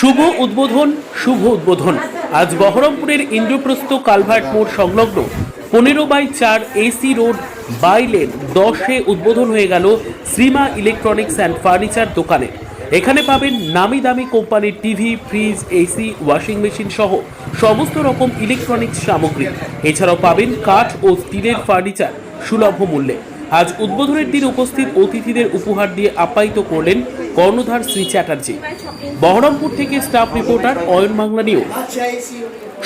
শুভ উদ্বোধন শুভ উদ্বোধন। আজ বহরমপুরের ইন্দ্রপ্রস্থ কালভার্ট মোড় সংলগ্ন পনেরো বাই চার এসি রোড বাই লেন দশে উদ্বোধন হয়ে গেল শ্রীমা ইলেকট্রনিক্স অ্যান্ড ফার্নিচার দোকানে। এখানে পাবেন নামি দামি কোম্পানির TV, fridge, AC, washing machine সহ সমস্ত রকম ইলেকট্রনিক্স সামগ্রী। এছাড়াও পাবেন কাঠ ও স্টিলের ফার্নিচার সুলভ মূল্যে। আজ উদ্বোধনের দিন উপস্থিত অতিথিদের উপহার দিয়ে আপ্যায়িত করলেন কর্ণধার শ্রী চ্যাটার্জি। বহরমপুর থেকে staff reporter Ayan Bangla news.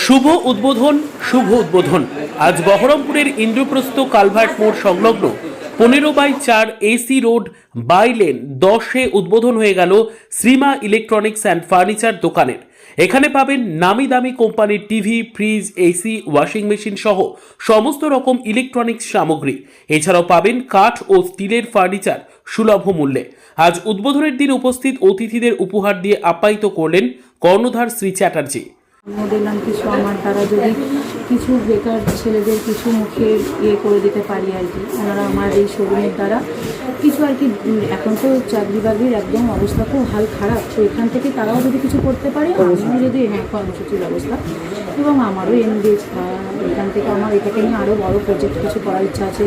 শুভ উদ্বোধন শুভ উদ্বোধন। আজ বহরমপুরের ইন্দ্রপ্রস্থ কালভার্ট মোড় সংলগ্ন পনেরো বাই চার এসি রোড বাই লেন দশে উদ্বোধন হয়ে গেল শ্রীমা ইলেকট্রনিক্স অ্যান্ড ফার্নিচার দোকানের। এখানে পাবেন নামি দামি কোম্পানির TV, fridge AC washing machine সহ সমস্ত রকম ইলেকট্রনিক্স সামগ্রী। এছাড়াও পাবেন কাঠ ও স্টিলের ফার্নিচার সুলভ মূল্যে। আজ উদ্বোধনের দিন উপস্থিত অতিথিদের উপহার দিয়ে আপ্যায়িত করলেন কর্ণধার শ্রী চ্যাটার্জি। কিছু আমার যদি কিছু বেকার ছেলেদের কিছু মুখে ইয়ে করে দিতে পারি আর কি। ওনারা আমার এই শোরুমের দ্বারা কিছু আর কি এখন তো চাকরি বাকরির একদম অবস্থা খুব হাল খারাপ। তো এখান থেকে তারাও যদি কিছু করতে পারে আমিও যদি হ্যাঁ কর্মসূচির ব্যবস্থা এবং আমারও এনগেজ এখান থেকে আমার এটাকে নিয়ে আরও বড় প্রজেক্ট কিছু করার ইচ্ছা আছে।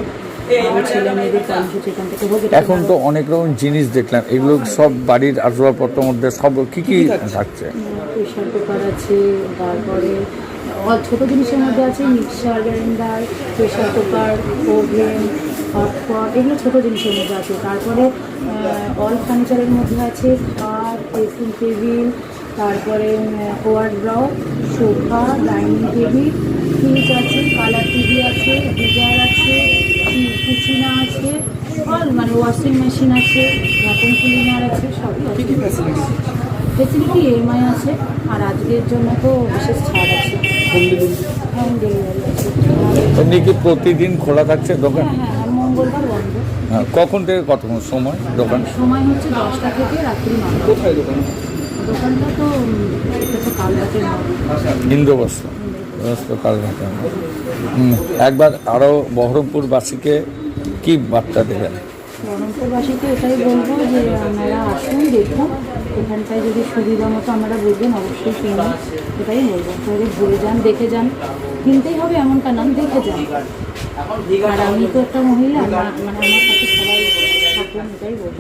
এখান তো অনেক রকম জিনিস দেখলাম, এগুলো সব বাড়ির আসবাবপত্রের মধ্যে সব কি কি থাকছে? প্রেশার কুকার আছে তারপরে ছোটো জিনিসের মধ্যে আছে, mixer, grinder pressure cooker oven hotpot এগুলো ছোটো জিনিসের মধ্যে আছে তারপরে অল ফার্নিচারের মধ্যে আছে খাট ড্রেসিং টেবিল তারপরে wardrobe sofa dining table fridge আছে কালার টিভি আছে কুচিনা আছে অল মানে ওয়াশিং মেশিন আছে ভ্যাকুম ক্লিনার আছে সবই আছে। ফেসিলিটি এমআই আছে আর আজকের জন্য তো বিশেষ ছাড় আছে। হোম ডেলিভারি আছে। এমনি কি প্রতিদিন খোলা থাকছে দোকান? হ্যাঁ হ্যাঁ মঙ্গলবার বন্ধ। হ্যাঁ, কখন থেকে কতক্ষণ সময় দোকান? সময় হচ্ছে দশটা থেকে রাত্রি নটা কোথায় দোকান? দোকানটা তো এটা একবার আরও বহরমপুরবাসীকে কি বার্তা দেবেন? বহরমপুরবাসীকে এটাই বলব যে আপনারা আসুন, দেখুন। এখানটায় যদি সুবিধা মতো আমরা বুঝবেন, অবশ্যই কিনুন এটাই বলব। আপনারা ঘুরে যান, দেখে যান। কিনতেই হবে এমনটা নাম দেখে যান। আর আমি তো একটা মহিলা আমার- মানে আমার সাথে সবাই থাকুন, এটাই বলব।